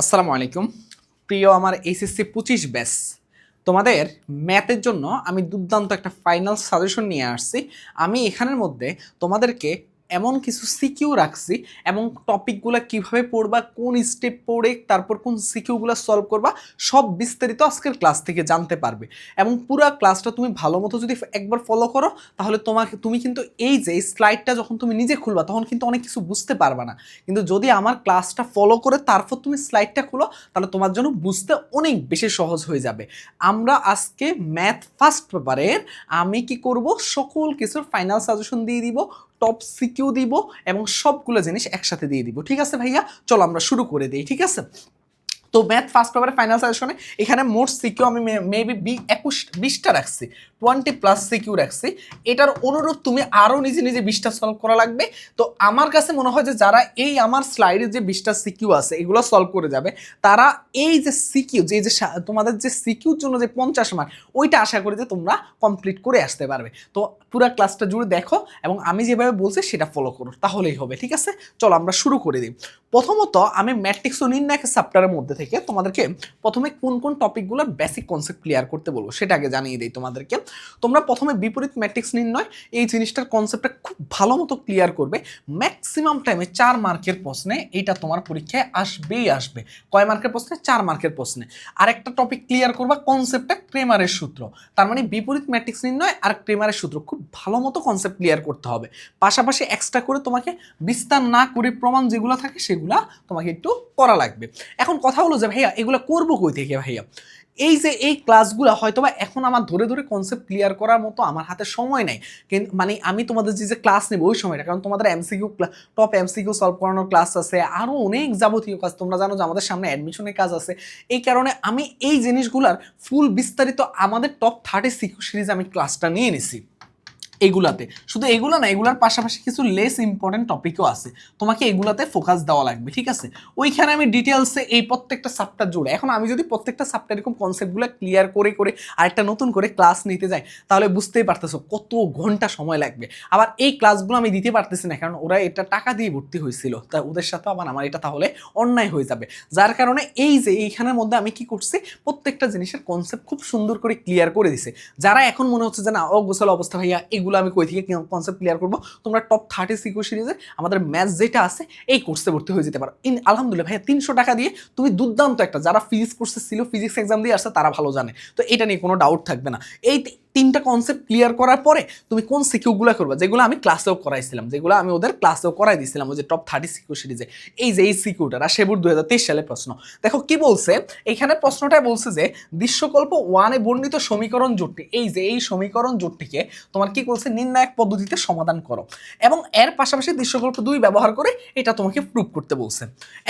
আসসালামু আলাইকুম। প্রিয় আমার এইচএসসি পঁচিশ ব্যাস, তোমাদের ম্যাথের জন্য আমি দুর্দান্ত একটা ফাইনাল সাজেশন নিয়ে আসছি। আমি এখানের মধ্যে তোমাদেরকে এমন কিছু সিকিউ রাখছি এবং টপিকগুলো কীভাবে পড়বা, কোন স্টেপ পড়ে, তারপর কোন সিকিউগুলো সলভ করবা, সব বিস্তারিত আজকের ক্লাস থেকে জানতে পারবে। এবং পুরো ক্লাসটা তুমি ভালো মতো যদি একবার ফলো করো, তাহলে তোমাকে, তুমি কিন্তু এই যে, এই স্লাইডটা যখন তুমি নিজে খুলবা, তখন কিন্তু অনেক কিছু বুঝতে পারবা না। কিন্তু যদি আমার ক্লাসটা ফলো করে তারপর তুমি স্লাইডটা খুলো, তাহলে তোমার জন্য বুঝতে অনেক বেশি সহজ হয়ে যাবে। আমরা আজকে ম্যাথ ফার্স্ট পেপারের আমি কি করব, সকল কিছুর ফাইনাল সাজেশন দিয়ে দিব টপ সিকিউ দিব এবং সবগুলো জিনিস একসাথে দিয়ে দিব। ঠিক আছে ভাইয়া? চলো আমরা শুরু করে দিই, ঠিক আছে? তো ম্যাথ ফার্স্ট পেপারের ফাইনাল সাজেশনে এখানে মোট সিকিউ আমি মেবি বি একুশ, বিশটা রাখছি টোয়েন্টি প্লাস সিকিউ রাখছি। এটার অনুরূপ তুমি আরও নিজে নিজে বিশটা সলভ করা লাগবে। তো আমার কাছে মনে হয় যে যারা এই আমার স্লাইডে যে বিশটা সিকিউ আছে, এগুলো সলভ করে যাবে, তারা এই যে সিকিউ যে যে তোমাদের যে সিকিউর জন্য যে পঞ্চাশ মার্ক ওইটা আশা করি যে তোমরা কমপ্লিট করে আসতে পারবে। তো পুরো ক্লাসটা জুড়ে দেখো এবং আমি যেভাবে বলছি সেটা ফলো করো, তাহলেই হবে, ঠিক আছে? চলো আমরা শুরু করে দিই। প্রথমত আমি ম্যাট্রিক্স ও নির্ণায়ক চ্যাপ্টারের মধ্যে থেকে তোমাদেরকে প্রথমে কোন কোন টপিকগুলোর বেসিক কনসেপ্ট ক্লিয়ার করতে বলব, সেটা আগে জানিয়ে দিই তোমাদেরকে। তোমরা প্রথমে বিপরীত ম্যাট্রিক্স নির্ণয়, এই জিনিসটার কনসেপ্টটা খুব ভালো মতো ক্লিয়ার করবে। ম্যাক্সিমাম টাইমে চার মার্কের প্রশ্নে এটা তোমার পরীক্ষায় আসবেই আসবে। কয় মার্কের প্রশ্নে? চার মার্কের প্রশ্নে। আরেকটা টপিক ক্লিয়ার করবা কনসেপ্টটা ক্রেমারের সূত্র। তার মানে বিপরীত ম্যাট্রিক্স নির্ণয় আর ক্রেমারের সূত্র, খুব ভালো মতো কনসেপ্ট ক্লিয়ার করতে হবে। পাশাপাশি এক্সট্রা করে তোমাকে বিস্তার না করে প্রমাণ যেগুলো থাকে সেগুলা তোমাকে একটু করা লাগবে। এখন কথা হলো যে, ভাইয়া, এগুলো করব কই থেকে ভাইয়া? এই যে, এই ক্লাসগুলো হয়তোবা এখন আমার ধরে ধরে কনসেপ্ট ক্লিয়ার করার মতো আমার হাতে সময় নাই। কিন্তু মানে আমি তোমাদের যে যে ক্লাস নেব, ওই সময়টা, কারণ তোমাদের এমসিকিউ টপ এমসিকিউ সলভ করানোর ক্লাস আছে আরও অনেক যাবতীয় কাজ, তোমরা জানো যে, আমাদের সামনে অ্যাডমিশনের কাজ আছে। এই কারণে আমি এই জিনিসগুলার ফুল বিস্তারিত আমাদের টপ থার্টি সিকিউ সিরিজ আমি ক্লাসটা নিয়ে নিছি। এগুলাতে। শুধু এগুলো না, এগুলার পাশাপাশি কিছু লেস ইম্পর্টেন্ট টপিকও আছে। তোমাকে এগুলাতে ফোকাস দেওয়া লাগবে, ঠিক আছে? ওইখানে আমি ডিটেলসে এই প্রত্যেকটা সাবটার জুড়ে। এখন আমি যদি প্রত্যেকটা সাবটা এরকম কনসেপ্টগুলো ক্লিয়ার করে করে আরেকটা নতুন করে ক্লাস নিতে যাই, তাহলে বুঝতেই পারতেছো কত ঘণ্টা সময় লাগবে। আবার এই ক্লাসগুলো আমি দিতে পারতেছি না, কারণ ওরা এটা টাকা দিয়ে ভর্তি হয়েছিল। তা ওদের সাথে আবার আমার এটা তাহলে অন্যায় হয়ে যাবে। যার কারণে এই যে এইখানের মধ্যে আমি কি করছি, প্রত্যেকটা জিনিসের কনসেপ্ট খুব সুন্দর করে ক্লিয়ার করে দিছে। যারা এখন মনে হচ্ছে যে না, অগোছাল অবস্থা ভাইয়া এগুলো আমি কই থেকে কনসেপ্ট ক্লিয়ার করব। তোমরা টপ থার্টি সিকিউ সিরিজে আমাদের ম্যাথ যেটা আছে, এই কোর্সে ভর্তি হয়ে যেতে পারো। ইন, আলহামদুলিল্লাহ ভাইয়া, তিনশো টাকা দিয়ে তুমি দুর্দান্ত একটা, যারা ফিজিক্স কোর্সে ছিল ফিজিক্স এক্সাম দিয়ে আসছে, তারা ভালো জানে। তো এটা নিয়ে কোনো ডাউট থাকবে না। এই তিনটা কনসেপ্ট ক্লিয়ার করার পরে তুমি কোন সিকিউগুলো করবে? যেগুলো আমি ক্লাসেও করাইছিলাম, যেগুলো আমি ওদের ক্লাসেও করাই দিয়েছিলাম ওই যে টপ থার্টি সিকিউ সিরিজে এই যে, এই সিকিউটা রাশেবুর দু হাজার তেইশ সালে প্রশ্ন। দেখো কি বলছে? এখানে প্রশ্নটা বলছে যে, দৃশ্যকল্প ওয়ানে বর্ণিত সমীকরণ জোটটি, এই যে, এই সমীকরণ জোটটিকে তোমার কি বলছে? নির্ণায়ক পদ্ধতিতে সমাধান করো। এবং এর পাশাপাশি দৃশ্যকল্প দুই ব্যবহার করে এটা তোমাকে প্রুভ করতে বলছে।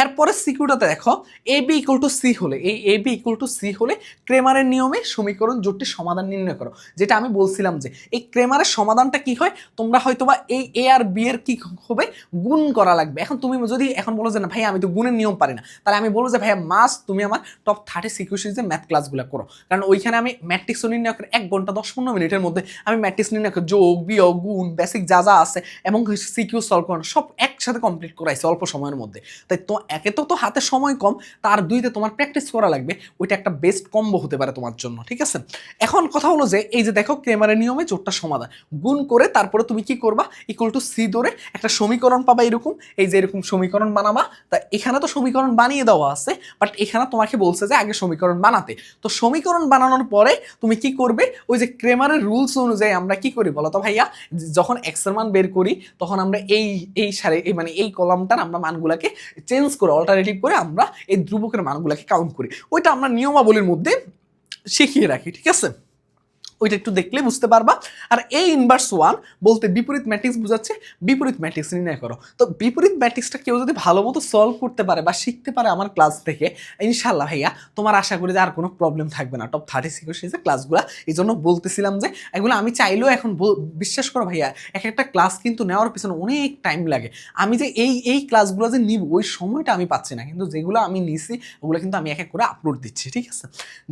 এরপরে সিকিউটাতে দেখো A B equal to C হলে, এই A B equal to C হলে ক্রেমারের নিয়মে সমীকরণ জোটটির সমাধান নির্ণয় করো। যেটা আমি বলছিলাম যে, এই ক্রেমারের সমাধানটা কি হয়? তোমরা হয়তোবা এই এ আর বি এর কি হবে? গুণ করা লাগবে। এখন তুমি যদি এখন বলো যে, না ভাই আমি তো গুণের নিয়ম পারি না। তাহলে আমি বলব যে, ভাইয়া, মাস তুমি আমার টপ থার্টি সিকিউ সিরিজে ম্যাথ ক্লাসগুলো করো। কারণ ওইখানে আমি ম্যাট্রিক্স নির্ণয় করে এক ঘণ্টা দশ পনেরো মিনিটের মধ্যে আমি ম্যাট্রিক্স নির্ণয় করে যোগ, বিয়োগ, গুণ বেসিক যা যা আছে এবং সিকিউ সলভ করানো সব একসাথে কমপ্লিট করাইছে অল্প সময়ের মধ্যে। তাই তো একে তো তো হাতে সময় কম, তার দুইতে তোমার প্র্যাকটিস করা লাগবে। ওইটা একটা বেস্ট কম্বো হতে পারে তোমার জন্য, ঠিক আছে? এখন কথা হলো যে, এই যে দেখো ক্রেমারের নিয়মে জোটটা সমাধান। গুণ করে তারপরে তুমি কি করবা? ইকুয়াল টু সি ধরে একটা সমীকরণ পাবা এরকম। এই যে এরকম সমীকরণ বানাবা। তা এখানে তো সমীকরণ বানিয়ে দেওয়া আছে বাট এখানে তোমাকে বলছে যে আগে সমীকরণ বানাতে। তো সমীকরণ বানানোর পরে তুমি কি করবে? ওই যে ক্রেমারের রুলস অনুযায়ী আমরা কি করি বলো তো ভাইয়া? যখন এক্সের মান বের করি, তখন আমরা এই এই সারে মানে এই কলামটার আমরা মানগুলাকে চেঞ্জ করে অল্টারনেটিভ করে আমরা এই ধ্রুবকের মানগুলাকে কাউন্ট করি। ওইটা আমরা নিয়মাবলীর মধ্যে শিখিয়ে রাখি, ঠিক আছে? ওইটা একটু দেখলে বুঝতে পারবা। আর এই ইনভার্স ওয়ান বলতে বিপরীত ম্যাট্রিক্স বোঝাচ্ছে, বিপরীত ম্যাট্রিক্স নির্ণয় করো। তো বিপরীত ম্যাট্রিক্সটা কেউ যদি ভালো মতো সলভ করতে পারে বা শিখতে পারে আমার ক্লাস থেকে ইনশাল্লাহ ভাইয়া, তোমার আশা করি যে আর কোনো প্রবলেম থাকবে না। টপ থার্টি সিক্স যে ক্লাসগুলো এই জন্য বলতেছিলাম যে, এগুলো আমি চাইলেও এখন বিশ্বাস করো ভাইয়া, এক একটা ক্লাস কিন্তু নেওয়ার পিছনে অনেক টাইম লাগে। আমি যে এই এই ক্লাসগুলো যে নিব, ওই সময়টা আমি পাচ্ছি না। কিন্তু যেগুলো আমি নিছি, ওগুলো কিন্তু আমি এক এক করে আপলোড দিচ্ছি, ঠিক আছে?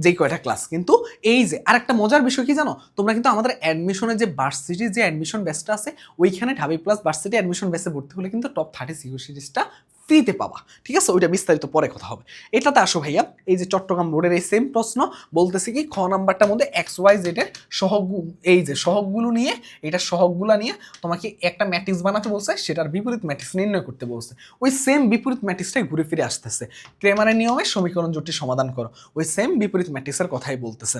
যেই কয়টা ক্লাস কিন্তু এই যে আর একটা মজার বিষয় কি জানো? তোমরা কিন্তু আমাদের অ্যাডমিশনের যে ভার্সিটির যে অ্যাডমিশন ব্যাচটা আছে, ওইখানে ঢাবি প্লাস ভার্সিটি অ্যাডমিশন ব্যাচে ভর্তি হলে কিন্তু টপ থার্টি সিকিউ সিরিজটা ফ্রিতে পাবা। ঠিক আছে? ওইটা বিস্তারিত পরে কথা হবে। এটাতে আসো ভাইয়া। এই যে চট্টগ্রাম বোর্ডের এই সেম প্রশ্ন। বলতেছে কি, খ নাম্বারটার মধ্যে এক্স ওয়াই জেডের সহগ এই যে সহগগুলো নিয়ে, এটা সহগগুলা নিয়ে তোমাকে একটা ম্যাট্রিক্স বানাতে বলছে, সেটার বিপরীত ম্যাট্রিক্স নির্ণয় করতে বলছে। ওই সেম বিপরীত ম্যাট্রিক্সটাই ঘুরে ফিরে আসতেছে। ক্রেমারের নিয়মে সমীকরণ জোটটি সমাধান করো। ওই সেম বিপরীত ম্যাট্রিক্সের কথাই বলতেছে।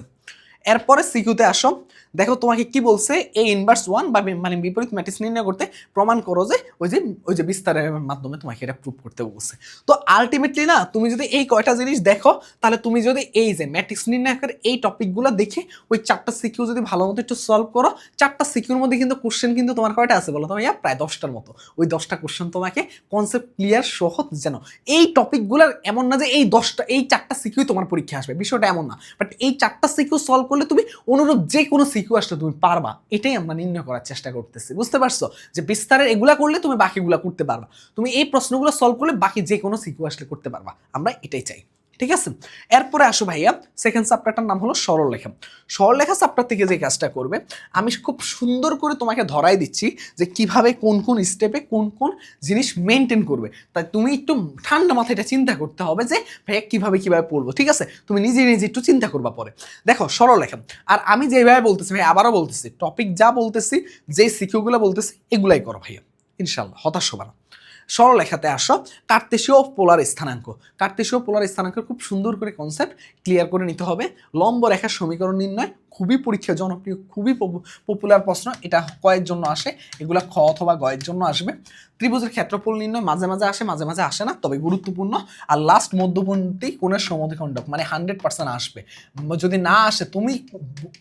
এরপরে সিকিউতে আসো। দেখো তোমাকে কি বলছে? এই ইনভার্স ওয়ান বা মানে বিপরীত ম্যাট্রিক্স নির্ণয় করতে প্রমাণ করো যে ওই যে ওই যে বিস্তারের মাধ্যমে তোমাকে এটা প্রুভ করতে বলছে। তো আলটিমেটলি না, তুমি যদি এই কয়টা জিনিস দেখো, তাহলে তুমি যদি এই যে ম্যাট্রিক্স নির্ণয়কের এই টপিকগুলো দেখে ওই চারটা সিকিউ যদি ভালো মতো একটু সলভ করো, চারটা সিকিউর মধ্যে কিন্তু কোশ্চেন কিন্তু তোমার কয়টা আছে বলো তো ভাইয়া? প্রায় দশটার মতো। ওই দশটা কোশ্চেন তোমাকে কনসেপ্ট ক্লিয়ার সহজ যেন এই টপিকগুলোর এমন না যে এই দশটা, এই চারটা সিকিউ তোমার পরীক্ষা আসবে। বিষয়টা এমন না। বাট এই চারটা সিকিউ সলভ করলে তুমি অনুরূপ যে কোনো সিকিউ তুমি পারবা। এটাই আমরা নির্ণয় করার চেষ্টা করতেছি। বুঝতে পারছ? যে বিস্তারের এগুলা করলে তুমি বাকিগুলা করতে পারবা। তুমি এই প্রশ্নগুলো সলভ করলে বাকি যে কোনো সিকিউ করতে পারবা। আমরা এটাই চাই। ঠিক আছে? এরপরে আসো ভাইয়া সেকেন্ড চ্যাপ্টারটার নাম হলো সরলরেখা। সরলরেখা চ্যাপ্টার থেকে যে কাজটা করবে, আমি খুব সুন্দর করে তোমাকে ধরাই দিচ্ছি যে কীভাবে কোন কোন স্টেপে কোন কোন জিনিস মেনটেন করবে। তাই তুমি একটু ঠান্ডা মাথায় এটা চিন্তা করতে হবে যে ভাইয়া কীভাবে কীভাবে পড়ব, ঠিক আছে? তুমি নিজে নিজে একটু চিন্তা করবা পরে। দেখো, সরলরেখা। আর আমি যেভাবে বলতেছি ভাই আবারও বলতেছি টপিক যা বলতেছি, যে সিকিউগুলো বলতেছি, এগুলাই করো ভাইয়া। ইনশাল্লাহ হতাশ হবা না। সরলরেখাতে আসো কার্তেশীয় পোলার স্থানাঙ্ক। কার্তেশীয় পোলার স্থানাঙ্কের খুব সুন্দর করে কনসেপ্ট ক্লিয়ার করে নিতে হবে। লম্ব রেখার সমীকরণ নির্ণয় খুবই পরীক্ষা জনপ্রিয়, খুবই পপুলার প্রশ্ন। এটা কয়ের জন্য আসে, এগুলা খ অথবা গয়ের জন্য আসবে। ত্রিভুজের ক্ষেত্রফল নির্ণয় মাঝে মাঝে আসে, মাঝে মাঝে আসে না, তবে গুরুত্বপূর্ণ। আর লাস্ট মধ্যপন্থী কোণের সমদ্বিখণ্ডক মানে হান্ড্রেড পার্সেন্ট আসবে। যদি না আসে, তুমি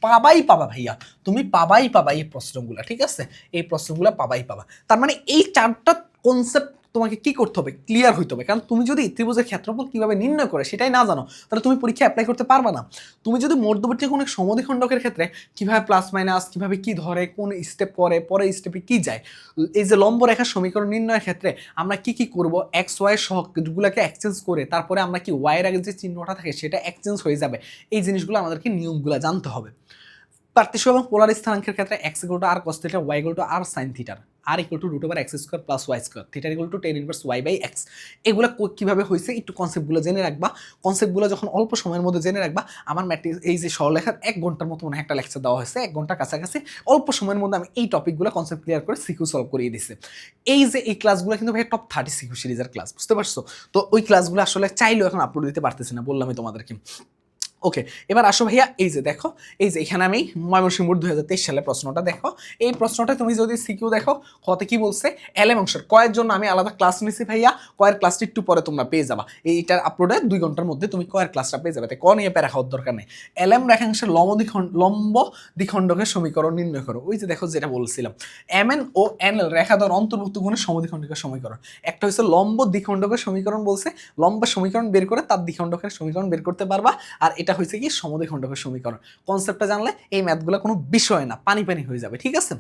পাবাই পাবা ভাইয়া, তুমি পাবাই পাবা এই প্রশ্নগুলা, ঠিক আছে? এই প্রশ্নগুলা পাবাই পাবা। তার মানে এই চারটা কনসেপ্ট তোমাকে কি করতে হবে? ক্লিয়ার হইতে হবে। কারণ তুমি যদি ত্রিভুজের ক্ষেত্রফল কীভাবে নির্ণয় করে সেটাই না জানো, তাহলে তুমি পরীক্ষা অ্যাপ্লাই করতে পারবে না। তুমি যদি মধ্যবর্তী কোনো সমদ্বিখণ্ডকের ক্ষেত্রে কীভাবে প্লাস মাইনাস কীভাবে কি ধরে, কোন স্টেপ করে পরে স্টেপে কি যায়, এই যে লম্ব রেখার সমীকরণ নির্ণয়ের ক্ষেত্রে আমরা কি কি করব এক্স ওয়াই সহগুলোকে এক্সচেঞ্জ করে, তারপরে আমরা কি ওয়াইয়ের আগে যে চিহ্নটা থাকে সেটা এক্সচেঞ্জ হয়ে যাবে। এই জিনিসগুলো আমাদেরকে নিয়মগুলো জানতে হবে। পার্থিস এবং পোলার স্থানাঙ্কের ক্ষেত্রে x to r cos theta y equal r sine থিটার r equal to root over x square plus y square থিটার equal to tan inverse y by x এগুলো কীভাবে হয়েছে? একটু কনসেপ্টগুলো জেনে রাখবা। কনসেপ্টগুলো যখন অল্প সময়ের মধ্যে জেনে রাখবা, আমার ম্যাট্রিক্স এই যে সরলেখার এক ঘণ্টার মতো মনে একটা লেকচার দেওয়া হয়েছে, এক ঘণ্টার কাছাকাছি। অল্প সময়ের মধ্যে আমি এই টপিকগুলো কনসেপ্ট ক্লিয়ার করে সিকিউ সলভ করিয়ে দিছি এই যে এই ক্লাসগুলো কিন্তু ভাই টপ থার্টি সিকিউ সিরিজের ক্লাস বুঝতে পারছ? তো ওই ক্লাসগুলো আসলে চাইলেও এখন আপলোড দিতে পারতেছি না, বললামই তোমাদেরকে। ওকে এবার আসো ভাইয়া, এই যে দেখো, এই যে এখানে আমি ময়মনসিংহ দু হাজার তেইশ সালে প্রশ্নটা দেখো। এই প্রশ্নটা তুমি যদি সিকিউ দেখো কতে কি বলছে? এলএম অংশের কয়ের জন্য আমি আলাদা ক্লাস নিছি ভাইয়া কয়ের ক্লাসটি একটু পরে তোমরা পেয়ে যাবা। এইটার আপলোডে দুই ঘণ্টার মধ্যে তুমি কয়ের ক্লাসটা পেয়ে যাবে। তাই ক নিয়ে প্যারা খাওয়ার দরকার নেই। এলএম রেখাংশের লম্ব দ্বিখণ্ড, লম্ব দ্বিখণ্ডকের সমীকরণ নির্ণয় করো। ওই যে দেখো যেটা বলছিলাম। এম এন ও এন এল রেখা দ্বারা অন্তর্ভুক্ত গুণের সমদ্বিখণ্ডকের সমীকরণ। একটা হচ্ছে লম্ব দ্বিখণ্ডকের সমীকরণ বলছে। লম্বা সমীকরণ বের করে তার দ্বিখণ্ডকের সমীকরণ বের করতে পারবা। আর এটা হয়েছে কি সমদ্বিখণ্ডকের সমীকরণ। কনসেপ্টটা জানলে এই ম্যাথগুলো কোনো বিষয় না পানি পানি হয়ে যাবে, ঠিক আছে?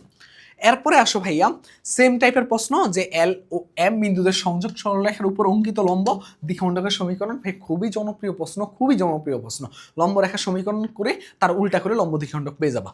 এরপরে আসো ভাইয়া সেম টাইপের প্রশ্ন যে এল ও এম বিন্দুদের সংযোগ সরলরেখার উপর অঙ্কিত লম্ব দ্বিখণ্ডকের সমীকরণ, ভাই খুবই জনপ্রিয় প্রশ্ন, খুবই জনপ্রিয় প্রশ্ন। লম্ব রেখার সমীকরণ করে তার উল্টা করে লম্ব দ্বিখণ্ডক পেয়ে যাবা।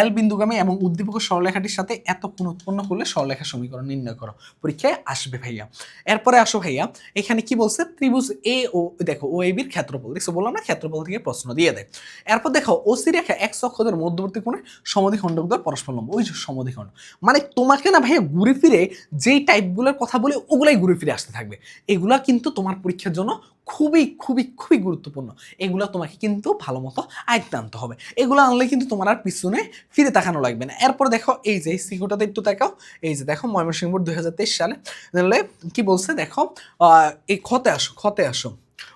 এল বিন্দুগামী এবং উদ্দীপক সরলরেখাটির সাথে এত কোণ উৎপন্ন করলে সরলরেখার সমীকরণ নির্ণয় করো। পরীক্ষায় আসবে ভাইয়া। এরপরে আসো ভাইয়া, এখানে কি বলছে? ত্রিভুজ এ ও, দেখো ও এবির বির ক্ষেত্রফল, দেখছ? বললাম না ক্ষেত্রফল থেকে প্রশ্ন দিয়ে দেয়। এরপর দেখো ওসি রেখা এক অক্ষদের মধ্যবর্তী কোণে সমদ্বিখণ্ডক দ্বয় পরস্পর লম্ব, ওই যে সমদ্বিখণ্ড। মানে তোমাকে না ভাইয়া ঘুরে ফিরে যেই টাইপগুলোর কথা বলে, ওগুলাই ঘুরে ফিরে আসতে থাকবে। এগুলা কিন্তু তোমার পরীক্ষার জন্য খুবই খুবই খুবই গুরুত্বপূর্ণ। এগুলো তোমাকে কিন্তু ভালো মতো আয়ত্তে আনতে হবে। এগুলো আনলে কিন্তু তোমার আর পিছনে ফিরে তাকানো লাগবে না। এরপর দেখো, এই যে সিকিউটাতে একটু দেখাও এই যে দেখো, ময়মনসিংহ হাজার তেইশ সালে তাহলে কি বলছে? দেখো এই খতে আসো খতে আসো।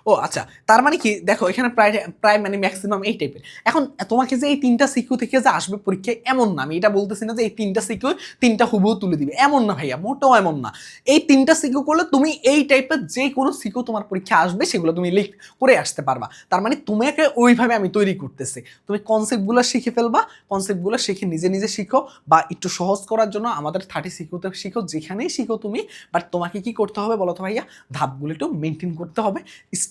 ও আচ্ছা তার মানে কি, দেখো, এখানে প্রায় প্রায় মানে ম্যাক্সিমাম এই টাইপের এখন, তোমাকে যে এই তিনটা সিকিউ থেকে যে আসবে পরীক্ষায়, এমন না, আমি এটা বলতেছি না যে এই তিনটা সিকিউ তিনটা হুবহু তুলে দিবে। এমন না ভাইয়া, মোটেও এমন না। এই তিনটা সিকিউ করলে তুমি এই টাইপের যে কোনো সিকিউ তোমার পরীক্ষা আসবে, সেগুলো তুমি লিখ করে আসতে পারবা। তার মানে তোমাকে ওইভাবে আমি তৈরি করতেছি। তুমি কনসেপ্টগুলো শিখে ফেলবা কনসেপ্টগুলো শিখে নিজে নিজে শিখো বা একটু সহজ করার জন্য আমাদের থার্টি সিকিউতে শিখো, যেখানেই শিখো তুমি বাট তোমাকে কি করতে হবে বলো তো ভাইয়া? ধাপগুলো একটু মেনটেন করতে হবে।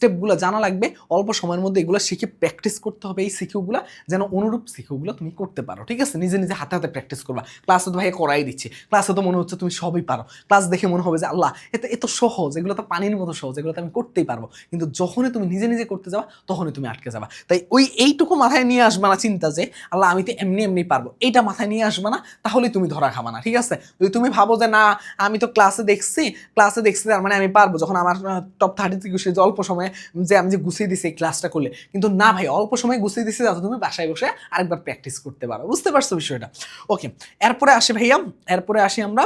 স্টেপগুলো জানা লাগবে, অল্প সময়ের মধ্যে এগুলো শিখে প্র্যাকটিস করতে হবে এই সিকিউগুলো যেন অনুরূপ সিকিউগুলো তুমি করতে পারো, ঠিক আছে? নিজে নিজে হাতে হাতে প্র্যাকটিস করবা। ক্লাসে তো ভাই করাই দিচ্ছে। ক্লাসে তো মনে হচ্ছে তুমি সবই পারো। ক্লাস দেখে মনে হবে যে, আল্লাহ এত এত সহজ, এগুলো তো পানির মতো সহজ, এগুলো তো আমি করতেই পারব। কিন্তু যখনই তুমি নিজে নিজে করতে যাবা, তখনই তুমি আটকে যাবা। তাই ওই এইটুকু মাথায় নিয়ে আসবা না চিন্তা যে, আল্লাহ, আমি তো এমনি এমনি পারব। এইটা মাথায় নিয়ে আসবা না, তাহলেই তুমি ধরা খাবা না, ঠিক আছে? যদি তুমি ভাবো যে, না, আমি তো ক্লাসে দেখছি ক্লাসে দেখছি তার মানে আমি পারব। যখন আমার টপ থার্টি থেকে সে অল্প সময়ে যে আমি যে গুছিয়ে দিছি এই ক্লাসটা করলে। কিন্তু না ভাই, অল্প সময় গুছিয়ে দিছি যাতে তুমি বাসায় বসে আরেকবার প্র্যাকটিস করতে পারো। বুঝতে পারছ বিষয়টা? ওকে এরপরে আসি ভাইয়া, এরপরে আসি আমরা।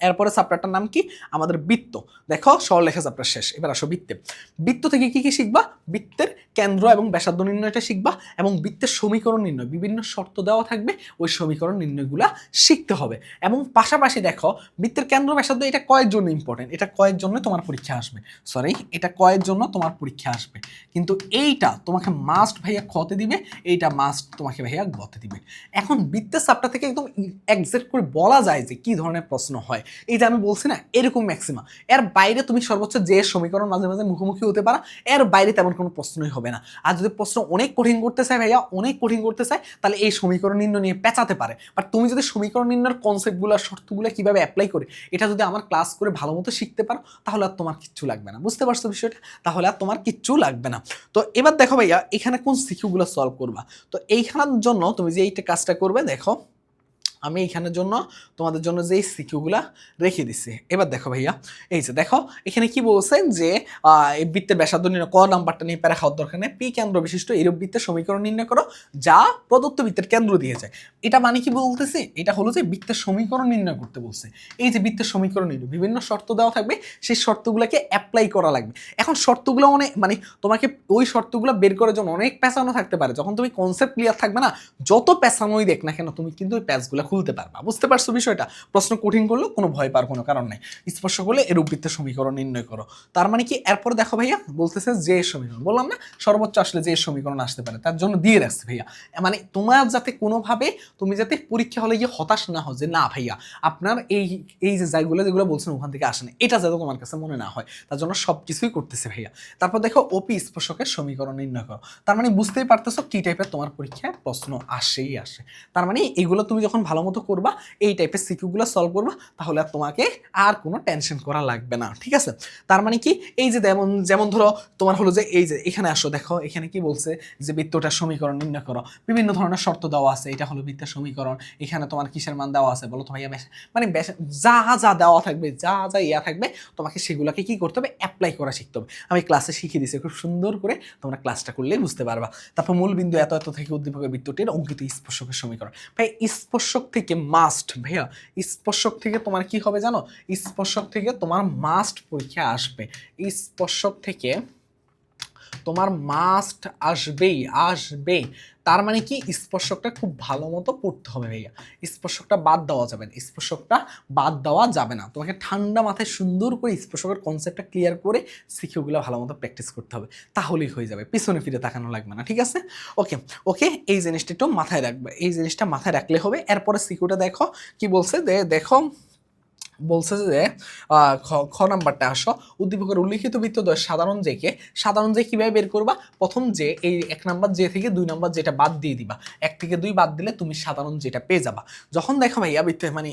এরপরে চাপ্টারটার নাম কি? আমাদের বৃত্ত। দেখো সরলেখা চাপ্টার শেষ। এবার আসো বৃত্তে। বৃত্ত থেকে কি কি শিখবা? বৃত্তের কেন্দ্র এবং ব্যাসার্ধ নির্ণয়টা শিখবা এবং বৃত্তের সমীকরণ নির্ণয়, বিভিন্ন শর্ত দেওয়া থাকবে, ওই সমীকরণ নির্ণয়গুলা শিখতে হবে। এবং পাশাপাশি দেখো, বৃত্তের কেন্দ্র ব্যাসার্ধ এটা কয়ের জন্য ইম্পর্টেন্ট এটা কয়ের জন্য তোমার পরীক্ষা আসবে। সরি এটা কয়ের জন্য তোমার পরীক্ষা আসবে। কিন্তু এইটা তোমাকে মাস্ট ভাইয়া খতে দিবে, এইটা মাস্ট তোমাকে ভাইয়া গতে দিবে। এখন বৃত্তের চাপটা থেকে একদম একজ্যাক্ট করে বলা যায় যে কি ধরনের প্রশ্ন হয়। এই যে আমি বলছি না, এরকম ম্যাক্সিমাম এর বাইরে তুমি সর্বোচ্চ যে সমীকরণ মাঝে মাঝে মুখোমুখি হতে পারা, এর বাইরে তেমন কোনো প্রশ্নই হবে না। আর যদি প্রশ্ন অনেক কঠিন করতে চায় ভাইয়া, অনেক কঠিন করতে চায়, তাহলে এই সমীকরণ নির্ণয় নিয়ে পেঁচাতে পারে। বাট তুমি যদি সমীকরণ নির্ণয়ের কনসেপ্টগুলো শর্তগুলো কীভাবে অ্যাপ্লাই করে, এটা যদি আমার ক্লাস করে ভালো মতো শিখতে পারো, তাহলে আর তোমার কিচ্ছু লাগবে না। বুঝতে পারছ বিষয়টা? তাহলে আর তোমার কিচ্ছু লাগবে না। তো এবার দেখো ভাইয়া, এখানে কোন সিকিউগুলো সলভ করবা? তো এইখানের জন্য তুমি যে এইটা কাজটা করবে, দেখো। আমি এইখানের জন্য তোমাদের জন্য যে সিকিউগুলা রেখে দিছি। এবার দেখো ভাইয়া, এই যে দেখো, এখানে কি বলছেন যে এই বৃত্তের ব্যাসার্ধ নির্ণয় ক নাম্বারটা নিয়ে প্যারা খাওয়ার দরকার নেই। পি কেন্দ্র বিশিষ্ট এরূপ বৃত্তের সমীকরণ নির্ণয় করো, যা প্রদত্ত বৃত্তের কেন্দ্র দিয়েছে এটা মানে কি বলতেছে? এটা হলো যে বৃত্তের সমীকরণ নির্ণয় করতে বলছে। এই যে বৃত্তের সমীকরণ নির্ণয়, বিভিন্ন শর্ত দেওয়া থাকবে, সেই শর্তগুলোকে অ্যাপ্লাই করা লাগবে। এখন শর্তগুলো অনেক মানে তোমাকে ওই শর্তগুলো বের করার জন্য অনেক প্যাঁচানো থাকতে পারে। যখন তুমি কনসেপ্ট ক্লিয়ার থাকবে না, যত প্যাঁচানোই দেখ না কেন, তুমি কিন্তু ওই প্যাচগুলো খুলতে পারবা। বুঝতে পারছ বিষয়টা? প্রশ্ন কঠিন করলেও কোনো ভয় পাওয়ার কোনো কারণ নেই। স্পর্শ করলে এরূপ বৃত্তের সমীকরণ নির্ণয় করো। তার মানে কি? এরপর দেখো ভাইয়া, বলতেছে যে সমীকরণ। বললাম না, সর্বোচ্চ আসলে যে সমীকরণ আসতে পারে, তার জন্য দিয়ে রাখছে ভাইয়া। মানে তোমার যাতে কোনোভাবে তুমি যাতে পরীক্ষা হলে গিয়ে হতাশ না হও যে না ভাইয়া, আপনার এই এই যে জায়গাগুলো যেগুলো বলছেন ওখান থেকে আসে না। এটা যাতে তোমার কাছে মনে না হয়, তার জন্য সব কিছুই করতেছে ভাইয়া। তারপর দেখো ওপি স্পর্শকের সমীকরণ নির্ণয় করো। তার মানে বুঝতেই পারতেছো কি টাইপের তোমার পরীক্ষায় প্রশ্ন আসেই আসে। তার মানে এগুলো তুমি যখন ভালো মতো করবা, এই টাইপের সিকিউগুলো সলভ করবা, তাহলে আর তোমাকে আর কোনো টেনশন করা লাগবে না, ঠিক আছে? তার মানে কি? এই যে যেমন যেমন ধরো তোমার হলো যে এই যে এখানে আসো, দেখো এখানে কি বলছে যে বৃত্তটার সমীকরণ নির্ণয় করো। বিভিন্ন ধরনের শর্ত দেওয়া আছে, এটা হলো বৃত্তের সমীকরণ, এখানে তোমার কিসের মান দেওয়া আছে বলো তো ভাইয়া বেশ মানে যা যা দেওয়া থাকবে, যা যা ইয়া থাকবে, তোমাকে সেগুলোকে কি করতে হবে অ্যাপ্লাই করা শিখতে হবে। আমি ক্লাসে শিখিয়ে দিছি খুব সুন্দর করে তোমরা ক্লাসটা করলেই বুঝতে পারবা। তারপর মূল বিন্দু এত এত থেকে উদ্দীপকের বৃত্তটির অঙ্কিত স্পর্শকের সমীকরণ। ভাই, স্পর্শক থেকে মাস্ট ভাইয়া। স্পর্শক থেকে তোমার কি হবে জানো? স্পর্শক থেকে তোমার মাস্ট পরীক্ষা আসবে। স্পর্শক থেকে তোমার মাস্ট আসবেই আসবেই। তার মানে কি? স্পর্শকটা খুব ভালো মতো পড়তে হবে ভাইয়া। স্পর্শকটা বাদ দেওয়া যাবে না। স্পর্শকটা বাদ দেওয়া যাবে না। তোমাকে ঠান্ডা মাথায় সুন্দর করে স্পর্শকের কনসেপ্টটা ক্লিয়ার করে শিখিওগুলো ভালো মতো প্র্যাকটিস করতে হবে। তাহলেই হয়ে যাবে। পিছনে ফিরে তাকানো লাগবে না, ঠিক আছে? ওকে ওকে এই জিনিসটা একটু মাথায় রাখবে। এই জিনিসটা মাথায় রাখলে হবে। এরপরে সিকিউটা দেখো কি বলছে? দেখো বলছে যে খ নাম্বারটা আসো। উদ্দীপকের উল্লিখিত বৃত্তদ্বয় সাধারণ জেকে সাধারণ যে কীভাবে বের করবা? প্রথম যে এই এক নাম্বার যে থেকে দুই নাম্বার যেটা বাদ দিয়ে দিবা। এক থেকে দুই বাদ দিলে তুমি সাধারণ যেটা পেয়ে যাবা। যখন দেখো ভাইয়া, বৃত্ত মানে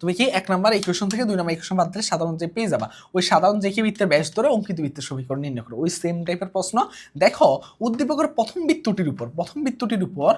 তুমি কি এক নাম্বার ইকুয়েশন থেকে দুই নাম্বার ইকুয়েশন বাদ দিলে সাধারণ যে পেয়ে যাবা? ওই সাধারণ যে কি বৃত্তের ব্যাস ধরে অঙ্কিত বৃত্তের সমীকরণ নির্ণয় করো। ওই সেম টাইপের প্রশ্ন। দেখো, উদ্দীপকের প্রথম বৃত্তটির উপর, প্রথম বৃত্তটির উপর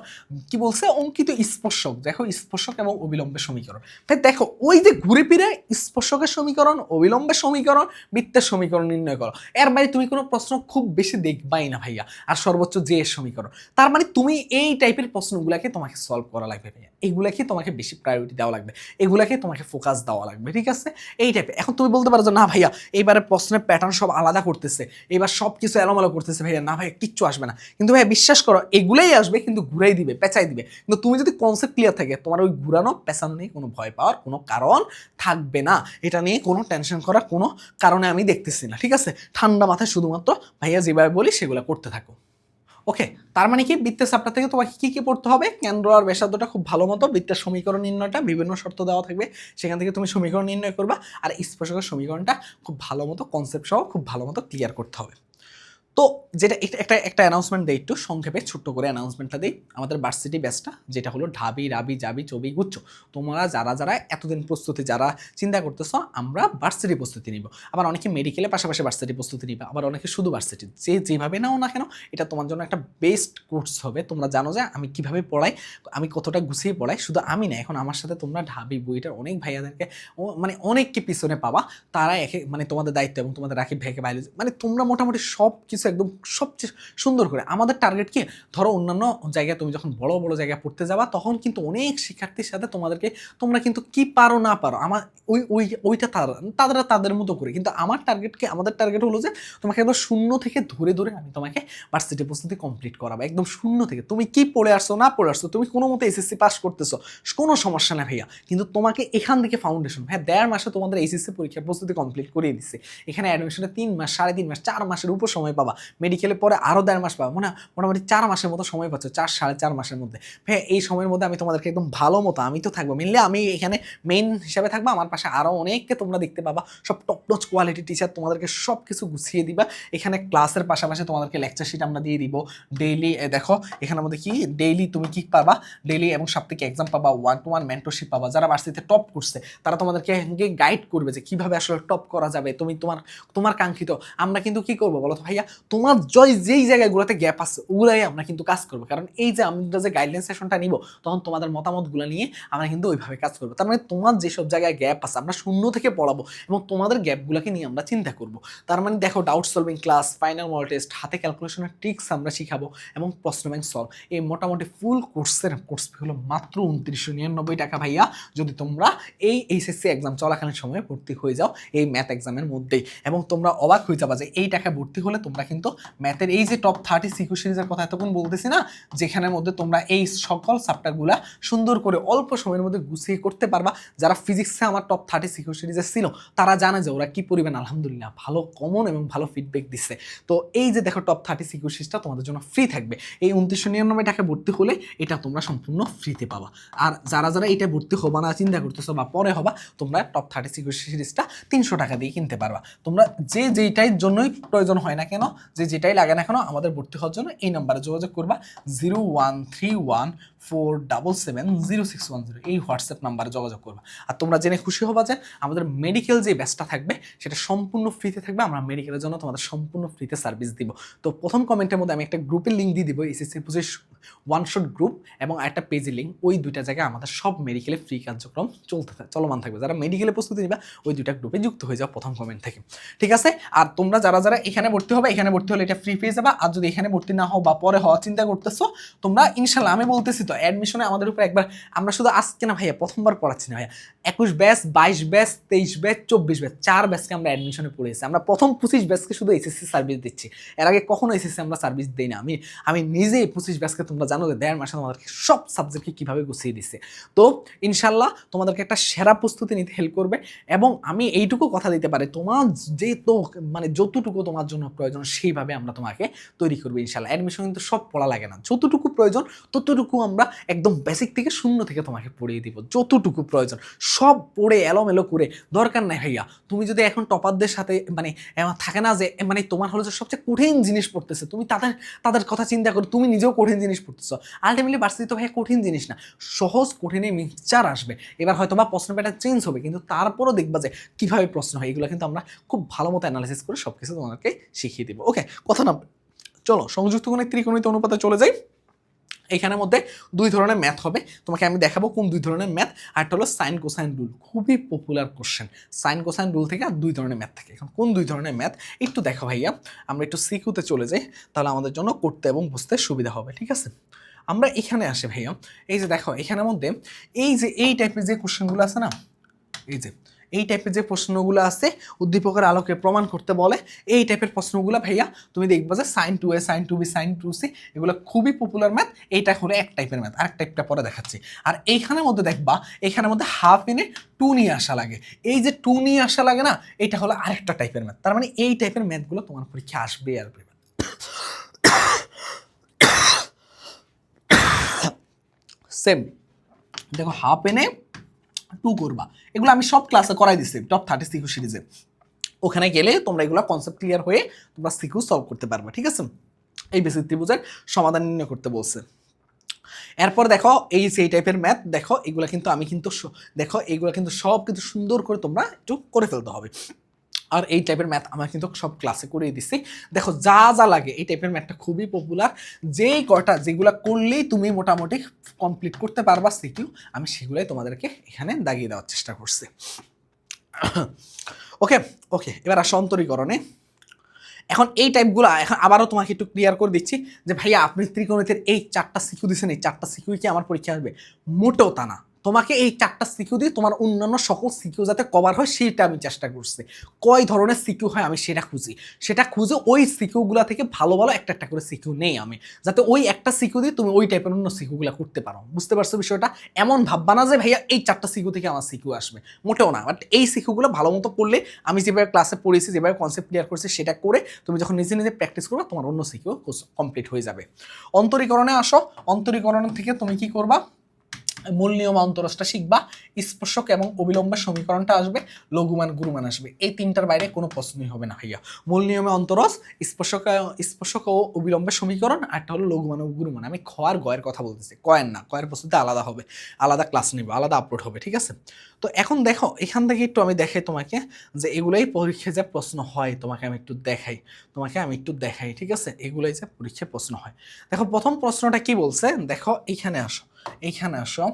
কি বলছে? অঙ্কিত স্পর্শক। দেখো, স্পর্শক এবং অবিলম্বের সমীকরণ। তাই দেখো, ওই যে ঘুরে ফিরে স্পর্শকের সমীকরণ, অবিলম্বের সমীকরণ, বৃত্তের সমীকরণ নির্ণয় করো। এর বাইরে তুমি কোনো প্রশ্ন খুব বেশি দেখবাই না ভাইয়া, আর সর্বোচ্চ যে সমীকরণ। তার মানে তুমি এই টাইপের প্রশ্নগুলোকে তোমাকে সলভ করা লাগবে ভাইয়া। এগুলাকে তোমাকে বেশি প্রায়োরিটি দেওয়া লাগবে। এগুলাকে তোমাকে ফোকাস দেওয়া লাগবে, ঠিক আছে? এই টাইপের এখন তুমি বলতে পারো যে, না ভাইয়া এইবারে প্রশ্নের প্যাটার্ন সব আলাদা করতেছে। এবার সব কিছু এলোমেলো করতেছে ভাইয়া। না ভাইয়া, কিচ্ছু আসবে না। কিন্তু ভাইয়া, বিশ্বাস করো, এগুলাই আসবে কিন্তু ঘুরাই দিবে, পেঁচাই দিবে। কিন্তু তুমি যদি কনসেপ্ট ক্লিয়ার থাকে, তোমার ওই ঘুরানো, পেঁচান নিয়ে কোনো ভয় পাওয়ার কোনো কারণ থাকবে না। এটা নিয়ে কোনো টেনশন করার কোনো কারণে আমি দেখতেছি না, ঠিক আছে? ঠান্ডা মাথায় শুধুমাত্র ভাইয়া যেভাবে বলি সেগুলো করতে থাকো। ওকে, তার মানে কি? বৃত্তের চাপটা থেকে তোমাকে কী কী পড়তে হবে? কেন্দ্র আর ব্যাসার্ধটা খুব ভালো মতো, বৃত্তের সমীকরণ নির্ণয়টা, বিভিন্ন শর্ত দেওয়া থাকবে। সেখান থেকে তুমি সমীকরণ নির্ণয় করবা আর স্পর্শকের সমীকরণটা খুব ভালো মতো কনসেপ্ট সহ খুব ভালো মতো ক্লিয়ার করতে হবে। তো যেটা একটা একটা অ্যানাউন্সমেন্ট দেই একটু, সংক্ষেপে ছোট্ট করে অ্যানাউন্সমেন্টটা দিই। আমাদের ভার্সিটি ব্যাচটা যেটা হলো ঢাবি, রাবি, জাবি, চবি, গুচ্ছ। তোমরা যারা যারা এতদিন প্রস্তুতি, যারা চিন্তা করতেছো, আমরা ভার্সিটি প্রস্তুতি নিব। আবার অনেকে মেডিকেলের পাশাপাশি ভার্সিটি প্রস্তুতি নিবে, আবার অনেকে শুধু ভার্সিটি যে যেভাবে নাও না কেন, এটা তোমার জন্য একটা বেস্ট কোর্স হবে। তোমরা জানো যে আমি কীভাবে পড়াই, আমি কতটা গুছিয়ে পড়াই। শুধু আমি না, এখন আমার সাথে তোমরা ঢাবি, বইটার অনেক ভাইয়াদেরকে মানে অনেককে পিছনে পাবা। তারা একে মানে তোমাদের দায়িত্ব এবং তোমাদের রাখি, ভেকে বায়োলজি মানে তোমরা মোটামুটি সব কিছু একদম সবচেয়ে সুন্দর করে। আমাদের টার্গেট কি? ধরো অন্যান্য জায়গায় তুমি যখন বড় বড় জায়গায় পড়তে যাবা, তখন কিন্তু অনেক শিক্ষার্থীর সাথে তোমাদেরকে তোমরা কিন্তু কি পারো, না পারো আমার ওই ওই, ওইটা তারা তারা তাদের মতো করে। কিন্তু আমার টার্গেটকে আমাদের টার্গেট হলো যে তোমাকে একদম শূন্য থেকে ধরে ধরে আমি তোমাকে ভার্সিটি প্রস্তুতি কমপ্লিট করাবো। একদম শূন্য থেকে। তুমি কি পড়ে আসছো, না পড়ে আসছো, তুমি কোনো মতো এসএসসি পাস করতেছো, কোনো সমস্যা না ভাইয়া। কিন্তু তোমাকে এখান থেকে ফাউন্ডেশন হ্যাঁ দেড় মাসে তোমাদের এইচএসসি পরীক্ষার প্রস্তুতি কমপ্লিট করিয়ে দিচ্ছে। এখানে অ্যাডমিশনে তিন মাস, সাড়ে তিন মাস, চার মাসের উপর সময় পাবা। মেডিকেলে পরে আরও দেড় মাস পাবা। মনে হয় মোটামুটি চার মাসের মতো সময় পাচ্ছ, চার, সাড়ে চার মাসের মধ্যে। ভাইয়া, এই সময়ের মধ্যে আমি তোমাদেরকে একদম ভালো মতো, আমি তো থাকব। মেনলি আমি এখানে মেইন হিসাবে থাকব, আমার পাশে আরও অনেককে তোমরা দেখতে পাবা। সব টপ নচ কোয়ালিটি টিচার তোমাদেরকে সব কিছু গুছিয়ে দিবা। এখানে ক্লাসের পাশাপাশি তোমাদেরকে লেকচার শিট আমরা দিয়ে দিব। ডেইলি দেখো, এখানের মধ্যে কি? ডেইলি তুমি কি পাবা? ডেইলি এবং সাপ্তাহিক এক্সাম পাবা? ওয়ান টু ওয়ান মেন্টরশিপ পাবা। যারা ভার্সিটিতে টপ করছে, তারা তোমাদেরকে গাইড করবে যে কীভাবে আসলে টপ করা যাবে। তুমি তোমার তোমার কাঙ্ক্ষিত। আমরা কিন্তু কি করব বলো তো ভাইয়া? তোমার জয় যেই জায়গাগুলোতে গ্যাপ আছে, ওগুলাই আমরা কিন্তু কাজ করব। কারণ এই যে আমরা যে গাইডলাইন সেশনটা নিব, তখন তোমাদের মতামতগুলো নিয়ে আমরা কিন্তু ওইভাবে কাজ করব। তার মানে তোমার যেসব জায়গায় গ্যাপ আছে, আমরা শূন্য থেকে পড়াবো এবং তোমাদের গ্যাপগুলোকে নিয়ে আমরা চিন্তা করব। তার মানে দেখো doubt solving class final model test হাতে ক্যালকুলেশনের ট্রিক্স আমরা শিখাবো এবং প্রশ্ন ব্যাংক সলভ এই মোটামুটি ফুল কোর্সের কোর্স হলো মাত্র উনত্রিশশো নিরানব্বই টাকা ভাইয়া। যদি তোমরা এই এইচএসসি এক্সাম চলাকালীন সময়ে ভর্তি হয়ে যাও, এই ম্যাথ এক্সামের মধ্যেই। এবং তোমরা অবাক হয়ে যাবা যে এই টাকা ভর্তি হলে তোমরা কিন্তু ম্যাথের এই যে টপ থার্টি সিকিউ সিরিজের কথা এতক্ষণ বলতেছি না, যেখানের মধ্যে তোমরা এই সকল চ্যাপ্টারগুলা সুন্দর করে অল্প সময়ের মধ্যে গুছিয়ে করতে পারবা। যারা ফিজিক্সে আমার টপ থার্টি সিকিউ সিরিজে ছিল, তারা জানে যে ওরা কি পরিমাণ আলহামদুলিল্লাহ ভালো কমন এবং ভালো ফিডব্যাক দিচ্ছে। তো এই যে দেখো টপ থার্টি সিকিউ সিরিজটা তোমাদের জন্য ফ্রি থাকবে। এই উনত্রিশশো নিরানব্বই টাকা ভর্তি হলে এটা তোমরা সম্পূর্ণ ফ্রিতে পাবা। আর যারা যারা এটা ভর্তি হবা না, চিন্তা করতেছো বা পরে হবা, তোমরা টপ থার্টি সিকিউ সিরিজটা তিনশো টাকা দিয়ে কিনতে পারবা। তোমরা যে যেইটাই জন্যই প্রয়োজন হয় না কেন, যে যেটাই লাগে না কেন, আমাদের ভর্তি হওয়ার জন্য এই নাম্বারে যোগাযোগ করবা। Zero one three one four double seven zero six one zero এই হোয়াটসঅ্যাপ নাম্বারে যোগাযোগ করবা। আর তোমরা জেনে খুশি হবা যে আমাদের মেডিকেল যে ব্যাচটা থাকবে, সেটা সম্পূর্ণ ফ্রিতে থাকবে। আমরা মেডিকেলের জন্য তোমাদের সম্পূর্ণ ফ্রিতে সার্ভিস দিব। তো প্রথম কমেন্টের মধ্যে আমি একটা গ্রুপের লিঙ্ক দিয়ে দিব, এসএসসি পঁচিশ ওয়ান শট গ্রুপ এবং একটা পেজের লিঙ্ক ওই দুইটা জায়গায় আমাদের সব মেডিকেলে ফ্রি কার্যক্রম চলতে চলমান থাকবে। যারা মেডিকেলে প্রস্তুতি নিবা, ওই দুইটা গ্রুপে যুক্ত হয়ে যাও প্রথম কমেন্ট থেকে। ঠিক আছে? আর তোমরা যারা যারা এখানে ভর্তি হবে, এখানে ভর্তি হলে এটা ফ্রি পেয়ে যাবা। আর যদি এখানে ভর্তি না হও বা পরে হওয়ার চিন্তা করতেছো, তোমরা ইনশাল্লাহ আমি বলতেছি অ্যাডমিশনে আমাদের উপর একবার আমরা শুধু আজকে না ভাইয়া প্রথমবার পড়াচ্ছি না ভাইয়া। একুশ ব্যাচ বাইশ ব্যাচ তেইশ ব্যাচ চব্বিশ ব্যাচ চার ব্যাচকে আমরা অ্যাডমিশনে পড়েছি আমরা প্রথম পঁচিশ ব্যাচকে শুধু এসএসসি সার্ভিস দিচ্ছি। এর আগে কখনো এসএসসি আমরা সার্ভিস দিই না। আমি আমি নিজেই পঁচিশ ব্যাচকে তোমরা জানো যে দেড় মাসে তোমাদেরকে সব সাবজেক্টকে কীভাবে গুছিয়ে দিচ্ছে। তো ইনশাল্লাহ তোমাদেরকে একটা সেরা প্রস্তুতি নিতে হেল্প করবে এবং আমি এইটুকু কথা দিতে পারি, তোমার যে তো মানে যতটুকু তোমার জন্য প্রয়োজন সেইভাবে আমরা তোমাকে তৈরি করব ইনশাল্লাহ অ্যাডমিশন কিন্তু সব পড়া লাগে না। যতটুকু প্রয়োজন ততটুকু আমরা একদম বেসিক থেকে শূন্য থেকে তোমাকে পড়িয়ে দিব, যতটুকু প্রয়োজন। সব পড়ে, এলোমেলো করে। দরকার নাই ভাইয়া। তুমি যদি এখন টপারদের সাথে মানে থাকে না যে মানে তোমার হলো যে সবচেয়ে কঠিন জিনিস পড়তেছে, তুমি তাদের তাদের কথা চিন্তা করো, তুমি নিজেও কঠিন জিনিস পড়তেছো। আলটিমেটলি ভার্সিটি তো ভাই কঠিন জিনিস না। সহজ কঠিনে মিক্সচার আসবে। এবার হয়তো বা প্রশ্ন প্যাটার্ন চেঞ্জ হবে, কিন্তু তারপরও দেখবা যে কীভাবে প্রশ্ন হয়, এগুলো কিন্তু আমরা খুব ভালো মতো অ্যানালাইসিস করে সব কিছু তোমাদেরকে শিখিয়ে দেবো। ওকে কথা না, চলো, সংযুক্ত কোণের ত্রিকোণিত অনুপাতে চলে যাই। এখানের মধ্যে দুই ধরনের ম্যাথ হবে। তোমাকে আমি দেখাবো কোন দুই ধরনের ম্যাথ আরটা হলো সাইন কোসাইন রুল খুবই popular question sine cosine rule থেকে আর দুই ধরনের ম্যাথ থাকে। এখন কোন দুই ধরনের ম্যাথ একটু দেখো ভাইয়া। আমরা একটু সিকিউতে চলে যাই, তাহলে আমাদের জন্য করতে এবং বুঝতে সুবিধা হবে, ঠিক আছে? আমরা এখানে আসি ভাইয়া। এই যে দেখো, এখানের মধ্যে এই যে এই টাইপের যে কোশ্চেনগুলো আছে না, এই যে এই টাইপের যে প্রশ্নগুলো আছে, উদ্দীপকের আলোকে প্রমাণ করতে বলে, এই টাইপের প্রশ্নগুলো ভাইয়া, তুমি দেখবা যে sine two A sine two B sine two C এগুলো খুবই পপুলার ম্যাথ এইটা হলো এক টাইপের ম্যাথ আরেক টাইপটা পরে দেখাচ্ছি। আর এইখানের মধ্যে দেখবা এখানের মধ্যে হাফ এনে টু নিয়ে আসা লাগে। এই যে টু নিয়ে আসা লাগে না এটা হলো আরেকটা টাইপের ম্যাথ তার মানে এই টাইপের ম্যাথগুলো তোমার পরীক্ষা আসবে আর সেম দেখো হাফ এনে টু করবা। এগুলো আমি সব ক্লাসে করাই দিচ্ছি টপ থার্টি সিকিউ সিরিজে ওখানে গেলে তোমরা এগুলো কনসেপ্ট ক্লিয়ার হয়ে তোমরা সিকিউ সলভ করতে পারবে, ঠিক আছে? এই বেসিক ত্রিভুজের সমাধান নির্ণয় করতে বলছে। এরপর দেখো এই সেই টাইপের ম্যাথ দেখো এগুলো কিন্তু আমি কিন্তু দেখো এগুলো কিন্তু সব কিন্তু সুন্দর করে তোমরা একটু করে ফেলতে হবে। আর এই টাইপের ম্যাথ আমরা কিন্তু সব ক্লাসে করিয়ে দিচ্ছি দেখো, যা যা লাগে এই টাইপের ম্যাথটা খুবই পপুলার যেই কটা যেগুলো করলেই তুমি মোটামুটি কমপ্লিট করতে পারবা সিকিউ আমি সেগুলোই তোমাদেরকে এখানে দাগিয়ে দেওয়ার চেষ্টা করছি। ওকে ওকে, এবার আসো অন্তরীকরণে। এখন এই টাইপগুলো এখন আবারও তোমাকে একটু ক্লিয়ার করে দিচ্ছি যে ভাইয়া, আপনি ত্রিকোণিতের এই চারটা সিকিউ দিচ্ছেন এই চারটা সিকিউ কি আমার পরীক্ষা আসবে মোটেও তা না। তোমাকে এই চারটা সিকিউ দিয়ে তোমার অন্যান্য সকল সিকিউ যাতে কভার হয়, সেইটা আমি চেষ্টা করছি। কয় ধরনের সিকিউ হয় আমি সেটা খুঁজি। সেটা খুঁজে ওই সিকিউগুলো থেকে ভালো ভালো একটা একটা করে সিকিউ নেই আমি। যাতে ওই একটা সিকিউ দিয়ে তুমি ওই টাইপের অন্য সিকিউগুলো করতে পারো। বুঝতে পারছ বিষয়টা? এমন ভাববা না যে, ভাইয়া, এই চারটা সিকিউ থেকে আমার সিকিউ আসবে। মোটেও না। বাট এই সিকিউগুলো ভালো মতো পড়লে আমি যেভাবে ক্লাসে পড়েছি, যেভাবে কনসেপ্ট ক্লিয়ার করছি, সেটা করে তুমি যখন নিজে নিজে প্র্যাকটিস করবে, তোমার অন্য সিকিউ কমপ্লিট হয়ে যাবে। অন্তরীকরণে আসো। অন্তরীকরণ থেকে তুমি কি করবা? মূল নিয়ম অন্তরসটা শিখবা, স্পর্শক এবং অবিলম্বের সমীকরণটা আসবে, লঘুমান, গুরুমান আসবে। এই তিনটার বাইরে কোনো প্রশ্নই হবে না ভাইয়া। মূল নিয়মে অন্তরস, স্পর্শক স্পর্শক ও অবিলম্বের সমীকরণ, আর একটা হলো লঘুমান ও গুরুমান। আমি খ আর গয়ের কথা বলতেছি। কয়ের না কয়ের প্রস্তুতি আলাদা হবে। আলাদা ক্লাস নেবে, আলাদা আপলোড হবে, ঠিক আছে? তো এখন দেখো, এখান থেকে একটু আমি দেখাই তোমাকে যে এগুলোই পরীক্ষায় যে প্রশ্ন হয়, তোমাকে আমি একটু দেখাই। তোমাকে আমি একটু দেখাই, ঠিক আছে? এগুলোই যে পরীক্ষায় প্রশ্ন হয়। দেখো, প্রথম প্রশ্নটা কি বলছে? দেখো এইখানে আসো। এইখানে আসো।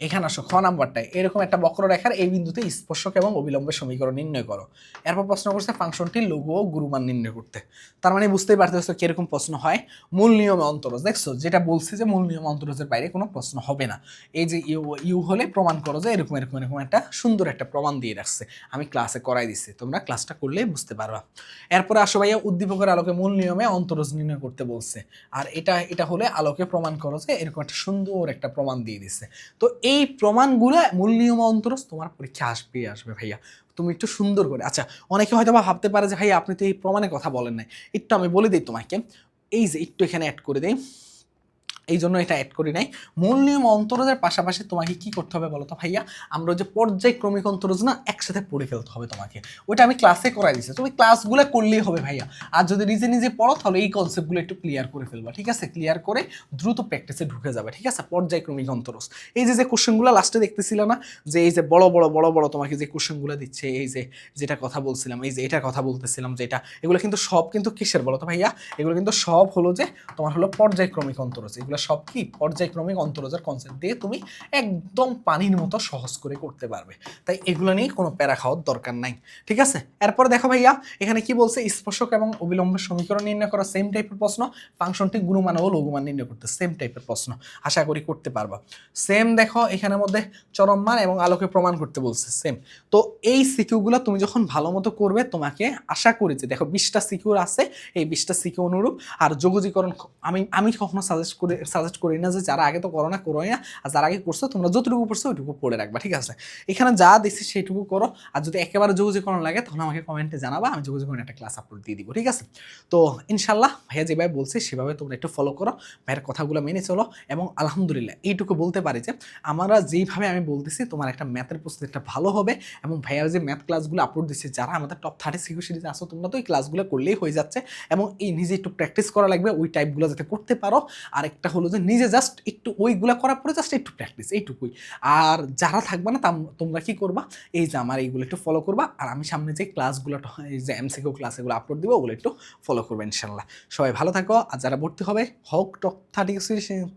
এখানে আসো, খ নাম্বারটায়। এরকম একটা বক্ররেখার এই বিন্দুতে স্পর্শক এবং অবিলম্বের সমীকরণ নির্ণয় করো। এরপর প্রশ্ন করছে ফাংশনটি লঘু ও গুরুমান নির্ণয় করতে। তার মানে বুঝতেই পারতে পারতেছো কীরকম প্রশ্ন হয়? মূল নিয়মে অন্তরজ। দেখছ, যেটা বলছে যে মূল নিয়ম অন্তরজের বাইরে কোনো প্রশ্ন হবে না। এই যে ইউ ইউ হলে প্রমাণ করো যে এরকম এরকম এরকম একটা সুন্দর একটা প্রমাণ দিয়ে রাখছে। আমি ক্লাসে করাই দিচ্ছি তোমরা ক্লাসটা করলেই বুঝতে পারবা। এরপরে আসো ভাইয়া, উদ্দীপকের আলোকে মূল নিয়মে অন্তরজ নির্ণয় করতে বলছে। আর এটা এটা হলে আলোকে প্রমাণ করো যে এরকম একটা সুন্দর একটা প্রমাণ দিয়ে দিচ্ছে তো এই প্রমাণগুলো মূল নিয়ম অন্তরজ তোমার পরীক্ষা আসবে আসবে ভাইয়া। তুমি একটু সুন্দর করে আচ্ছা অনেকে হয়তো বা ভাবতে পারে যে, ভাইয়া, আপনি তো এই প্রমাণের কথা বলেন নাই। একটু আমি বলে দিই তোমাকে। এই যে, একটু এখানে অ্যাড করে দিই। এই জন্য এটা অ্যাড করি নাই। মূল নিয়ম অন্তরজের পাশাপাশি তোমাকে কি করতে হবে বলো তো ভাইয়া? আমরা যে পর্যায়ক্রমিক অন্তরজ না, একসাথে পড়ে ফেলতে হবে তোমাকে। ওইটা আমি ক্লাসে করাই দিচ্ছি তুমি ক্লাসগুলো করলেই হবে ভাইয়া। আর যদি নিজে নিজে পড়ো, তাহলে এই কনসেপ্টগুলো একটু ক্লিয়ার করে ফেলবা, ঠিক আছে? ক্লিয়ার করে দ্রুত প্র্যাকটিসে ঢুকে যাবে, ঠিক আছে? পর্যায়ক্রমিক অন্তরজ এই যে যে কোশ্চেনগুলো লাস্টে দেখতেছিল না, যে এই যে বড় বড় বড় বড় তোমাকে যে কোশ্চেনগুলো দিচ্ছে, এই যে যেটা কথা বলছিলাম, এই যে এটা কথা বলতেছিলাম, যে এটা, এগুলো কিন্তু সব কিন্তু কিসের বলো তো ভাইয়া? এগুলো কিন্তু সব হলো যে তোমার হলো পর্যায়ক্রমিক অন্তরজ এগুলো সব কি পর্যায়ক্রমিক অন্তরজের কনসেপ্ট দিয়ে তুমি একদম পানির মতো সহজ করে করতে পারবে। তাই এগুলো নিয়ে কোনো প্যারা খাওয়ার দরকার নাই। ঠিক আছে? এরপরে দেখো ভাইয়া, এখানে কি বলছে? স্পর্শক এবং অবিলম্বের সমীকরণ নির্ণয় করা সেম টাইপের প্রশ্ন ফাংশনটি গুণমান ও লঘুমান নির্ণয় করতে সেম টাইপের প্রশ্ন। আশা করি করতে পারবা। সেম দেখো, এখানের মধ্যে চরম মান এবং আলোকে প্রমাণ করতে বলছে সেম তো এই সিকিউগুলো তুমি যখন ভালো মতো করবে, তোমাকে আশা করি যে, দেখো বিশটা সিকিউর আছে, এই বিশটা সিকিউ অনুরূপ, আর যোগজীকরণ আমি আমি কখনো সাজেস্ট করে সাজেস্ট করি না যে যারা আগে তো করো না করোই না, আর যারা আগে করছ, তোমরা যতটুকু পড়ছো ওইটুকু পড়ে রাখবা, ঠিক আছে? এখানে যা দিচ্ছি সেইটুকু করো, আর যদি একেবারে যোগজীকরণ লাগে তখন আমাকে কমেন্টে জানাবা, আমি যোগজীকরণ একটা ক্লাস আপলোড দিয়ে দিব, ঠিক আছে? তো ইনশাল্লাহ ভাইয়া যেভাবে বলছে, সেভাবে তোমরা একটু ফলো করো, ভাইয়ের কথাগুলো মেনে চলো, এবং আলহামদুলিল্লাহ, এইটুকু বলতে পারি যে, আমরা যেইভাবে আমি বলতেছি, তোমার একটা ম্যাথের প্রস্তুতিটা ভালো হবে, এবং ভাইয়ার যে ম্যাথ ক্লাসগুলো আপলোড দিচ্ছে, যারা আমাদের টপ থার্টি সিকিউ সিরিজে আসো তোমরা তো এই ক্লাসগুলো করলেই হয়ে যাচ্ছে, এবং এই নিজে একটু প্র্যাকটিস করা লাগবে, ওই টাইপগুলো যাতে করতে পারো আর একটা হলো যে নিজে জাস্ট একটু ওইগুলো করার পরে জাস্ট একটু প্র্যাকটিস এইটুকুই। আর যারা থাকবে না, তাম- তোমরা কি করবা? এই যে আমার এইগুলো একটু ফলো করবা, আর আমি সামনে যে ক্লাসগুলো এই যে এমসিকিউ ক্লাস এগুলো আপলোড দিব, ওগুলো একটু ফলো করবে ইনশাল্লাহ। সবাই ভালো থাকো, আর যারা ভর্তি হবে, হোক top thirty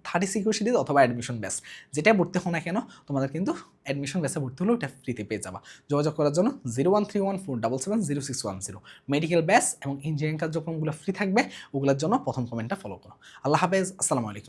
thirty CQ series অথবা অ্যাডমিশন ব্যাস যেটাই ভর্তি হো না কেন, তোমাদের কিন্তু অ্যাডমিশন ব্যাসে ভর্তি হলেও এটা ফ্রিতে পেয়ে যাবা। যোগাযোগ করার জন্য zero one three one four double seven zero six one zero medical batch এবং ইঞ্জিনিয়ারিং কার্যক্রমগুলো ফ্রি থাকবে, ওগুলোর জন্য প্রথম কমেন্টটা ফলো করো। আল্লাহ হাফেজ, আসসালামু আলাইকুম।